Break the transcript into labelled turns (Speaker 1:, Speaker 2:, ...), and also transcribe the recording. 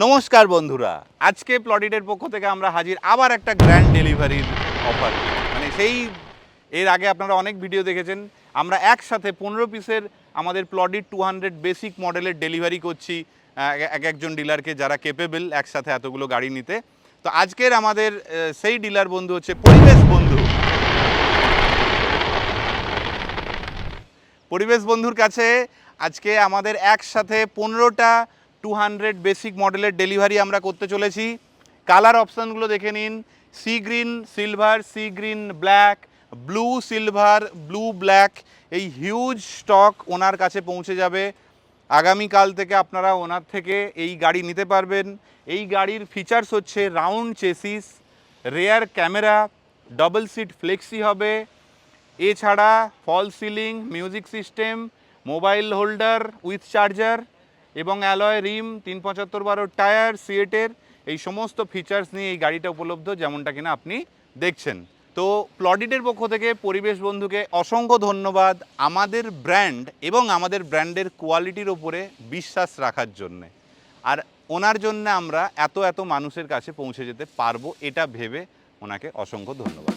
Speaker 1: নমস্কার বন্ধুরা। আজকে প্লডিটের পক্ষ থেকে আমরা হাজির আবার একটা গ্র্যান্ড ডেলিভারির অফার মানে সেই, এর আগে আপনারা অনেক ভিডিও দেখেছেন। আমরা একসাথে পনেরো পিসের আমাদের প্লডিট টু হান্ড্রেড বেসিক মডেলের ডেলিভারি করছি এক একজন ডিলারকে যারা কেপেবল একসাথে এতগুলো গাড়ি নিতে। তো আজকের আমাদের সেই ডিলার বন্ধু হচ্ছে পরিবেশ বন্ধু। পরিবেশ বন্ধুর কাছে আজকে আমাদের একসাথে পনেরোটা টু হান্ড্রেড বেসিক মডেলের ডেলিভারি আমরা করতে চলেছি। কালার অপশানগুলো দেখে নিন। Sea green silver sea green black blue silver blue black এই হিউজ স্টক ওনার কাছে পৌঁছে যাবে। আগামীকাল থেকে আপনারা ওনার থেকে এই গাড়ি নিতে পারবেন। এই গাড়ির ফিচার্স হচ্ছে round chassis rear camera double seat flexi হবে। এছাড়া false ceiling music system mobile holder with charger এবং অ্যালয় রিম তিন পঁচাত্তর বারো টায়ার, সিয়েটের এই সমস্ত ফিচার্স নিয়ে এই গাড়িটা উপলব্ধ, যেমনটা কিনা আপনি দেখছেন। তো প্লডিটের পক্ষ থেকে পরিবেশ বন্ধুকে অসংখ্য ধন্যবাদ আমাদের ব্র্যান্ড এবং আমাদের ব্র্যান্ডের কোয়ালিটির ওপরে বিশ্বাস রাখার জন্যে। আর ওনার জন্য আমরা এত এত মানুষের কাছে পৌঁছে যেতে পারব, এটা ভেবে ওনাকে অসংখ্য ধন্যবাদ।